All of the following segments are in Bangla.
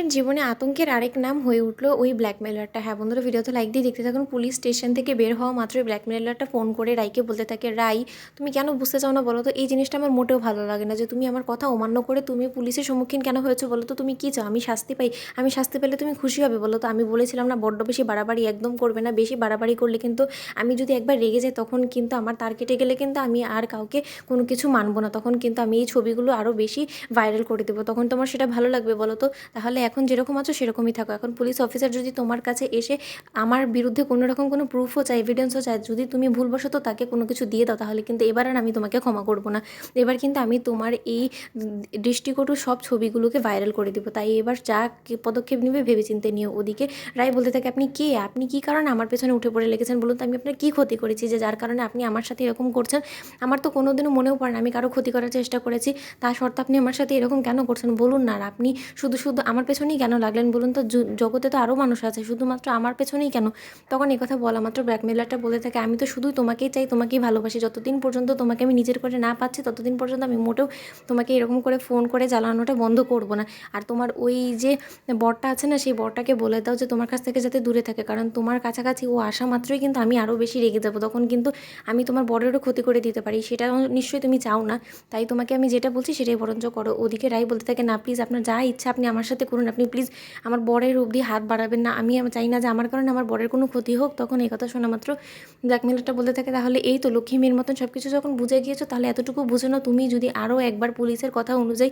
অনেকের জীবনে আতঙ্কের আরেক নাম হয়ে উঠল ওই ব্ল্যাকমেলারটা হ্যাঁ বন্ধুরা, ভিডিওতে লাইক দিয়ে দেখতে থাকুন পুলিশ স্টেশন থেকে বের হওয়া মাত্রই ব্ল্যাকমেলারটা ফোন করে রাইকে বলতে থাকে, রাই, তুমি কেন বুঝতে চাও না বলো তো? এই জিনিসটা আমার মোটেও ভালো লাগে না যে তুমি আমার কথা অমান্য করে তুমি পুলিশের সম্মুখীন কেন হয়েছো বলো তো? তুমি কী চাও? আমি শাস্তি পাই। আমি শাস্তি পেলে তুমি খুশি হবে বলো তো? আমি বলেছিলাম না, বড্ড বেশি বাড়াবাড়ি একদম করবে না, বেশি বাড়াবাড়ি করলে কিন্তু আমি যদি একবার রেগে যাই তখন কিন্তু আমার তার কেটে গেলে কিন্তু আমি আর কাউকে কোনো কিছু মানবো না। তখন কিন্তু আমি এই ছবিগুলো আরও বেশি ভাইরাল করে দেবো। তখন তোমার সেটা ভালো লাগবে বলো তো? তাহলে এখন যেরকম আছো সেরকমই থাকো। এখন পুলিশ অফিসার যদি তোমার কাছে এসে আমার বিরুদ্ধে কোনো রকম কোনো প্রুফও চাই এভিডেন্সও চাই যদি তুমি ভুলবশত তাকে কোনো কিছু দিয়ে দাও, তাহলে কিন্তু এবার আর আমি তোমাকে ক্ষমা করব না। এবার কিন্তু আমি তোমার এই দৃষ্টিকটু সব ছবিগুলোকে ভাইরাল করে দেবো। তাই এবার যা পদক্ষেপ নেবে ভেবেচিন্তে নিও। ওদিকে রায় বলতে থাকে, আপনি কে? আপনি কী কারণে আমার পেছনে উঠে পড়ে লেগেছেন? বলুন তো, আমি আপনার কী ক্ষতি করেছি যে যার কারণে আপনি আমার সাথে এরকম করছেন? আমার তো কোনোদিনও মনেও পড়ে না, আমি কারও ক্ষতি করার চেষ্টা করেছি। তা সত্ত্বেও আপনি আমার সাথে এরকম কেন করছেন? বলুন না আর আপনি শুধু শুধু আমার পেছনেই কেন লাগলেন বলুন তো? জগতে তো আরও মানুষ আছে, শুধুমাত্র আমার পেছনেই কেন? তখন কথা বলা মাত্র ব্ল্যাকমেলারটা বলে থাকে, আমি তো শুধুই তোমাকেই চাই, তোমাকেই ভালোবাসি। যতদিন পর্যন্ত তোমাকে আমি নিজের করে না পাচ্ছি, ততদিন পর্যন্ত আমি মোটেও তোমাকে এরকম করে ফোন করে জ্বালানোটা বন্ধ করব না। আর তোমার ওই যে বরটা আছে না, সেই বরটাকে বলে দাও যে তোমার কাছ থেকে যাতে দূরে থাকে, কারণ তোমার কাছাকাছি ও আসা মাত্রই কিন্তু আমি আরও বেশি রেগে যাব। তখন কিন্তু আমি তোমার বরেরও ক্ষতি করে দিতে পারি সেটা নিশ্চয়ই তুমি চাও না। তাই তোমাকে আমি যেটা বলছি সেটাই বরঞ্চ করো। ওদিকে রাই বলতে থাকে, না প্লিজ আপনার যা ইচ্ছা আপনি আমার সাথে করুন আপনি প্লিজ আমার বরের অবধি হাত বাড়াবেন না। আমি চাই না যে আমার কারণে আমার বরের কোনো ক্ষতি হোক, তখন এই কথা শোনা মাত্র। ব্ল্যাকমেলারটা বলতে থাকে, তাহলে এই তো লক্ষ্মী, মেয়ের মতন সব কিছু যখন বুঝে গিয়েছো, তাহলে এতটুকু বুঝে তুমি যদি আরও একবার পুলিশের কথা অনুযায়ী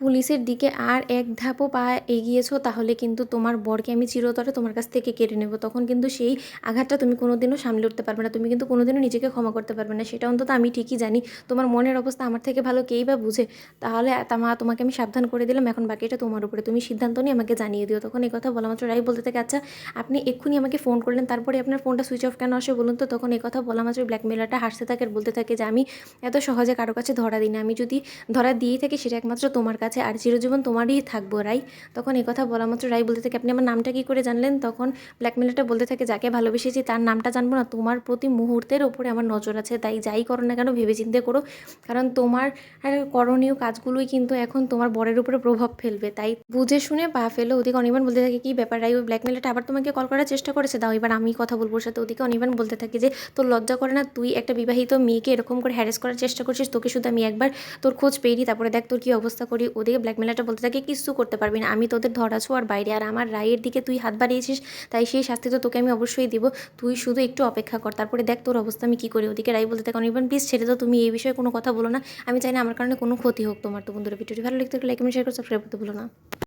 পুলিশের দিকে আর এক ধাপও পা এগিয়েছো, তাহলে কিন্তু তোমার বরকে আমি চিরতরে তোমার কাছ থেকে কেড়ে নেব। তখন কিন্তু সেই আঘাতটা তুমি কোনোদিনও সামলে উঠতে পারবে না। তুমি কিন্তু কোনোদিনও নিজেকে ক্ষমা করতে পারবে না। সেটা অন্তত আমি ঠিকই জানি। তোমার মনের অবস্থা আমার থেকে ভালো কেই বা বুঝে। তাহলে তামা তোমাকে আমি সাবধান করে দিলাম। এখন বাকিটা তোমার উপরে। তুমি সিদ্ধান্ত নিয়ে আমাকে জানিয়ে দিও। তখন এই কথা বলা মাত্র রাই বলতে থাকে আচ্ছা আপনি এক্ষুনি আমাকে ফোন করলেন। তারপরে আপনার ফোনটা সুইচ অফ কেন আসে বলুন তো? তখন এই কথা বলা মাত্র ব্ল্যাকমেলারটা হাসতে থাকে, বলতে থাকে যে, আমি এত সহজে কারও কাছে ধরা দিই না আমি যদি ধরা দিয়েই থাকি, সেটা একমাত্র তোমার কাছে আর চিরজীবন তোমারই থাকব, রাই। তখন কথা বলা মাত্র রাই বলতে থাকে, আপনি আমার নামটা কী করে জানলেন? তখন ব্ল্যাকমেলারটা বলতে থাকে, যাকে ভালোবেসেছি তার নামটা জানব না। তোমার প্রতি মুহূর্তের ওপরে আমার নজর আছে। তাই যাই করো না কেন ভেবে চিন্তে করো। কারণ তোমার করণীয় কাজগুলোই কিন্তু এখন তোমার বরের উপরে প্রভাব ফেলবে। তাই বুঝে শুনে পা ফেলো। ওদিকে অনির্বাণ বলতে থাকে, কি ব্যাপার রাই? ওই ব্ল্যাকমেলারটা আবার তোমাকে কল করার চেষ্টা করেছে? দাও, এবার আমি কথা বলব সাথে। ওদিকে অনির্বাণ বলতে থাকে যে, তোর লজ্জা করে না? তুই একটা বিবাহিত মেয়েকে এরকম করে হ্যারেস করার চেষ্টা করছিস? তোকে শুধু আমি একবার তোর খোঁজ পেয়েই তারপরে দেখ তোর কী অবস্থা করি? ওদিকে ব্ল্যাকমেলারটা বলতে থাকে কিছু করতে পারবি না, আমি তোদের ধরা ছোঁয়ার বাইরে, আর আমার রায়ের দিকে তুই হাত বাড়িয়েছিস, তাই সেই শাস্তি তো তোকে আমি অবশ্যই দিব। তুই শুধু একটু অপেক্ষা কর, তারপরে দেখ তোর অবস্থা আমি কী করি। ওদিকে রায় বলতে থাকে, অনির্বাণ প্লিজ ছেড়ে দাও, তুমি এই বিষয়ে কোনো কথা বলো না। আমি চাই না আমার কারণে কোনো ক্ষতি হোক তোমার। তো বন্ধুরা, ভিডিওটি ভালো লাগতে লাইক কমেন্ট শেয়ার করে সাবস্ক্রাইব করতে ভুলো না।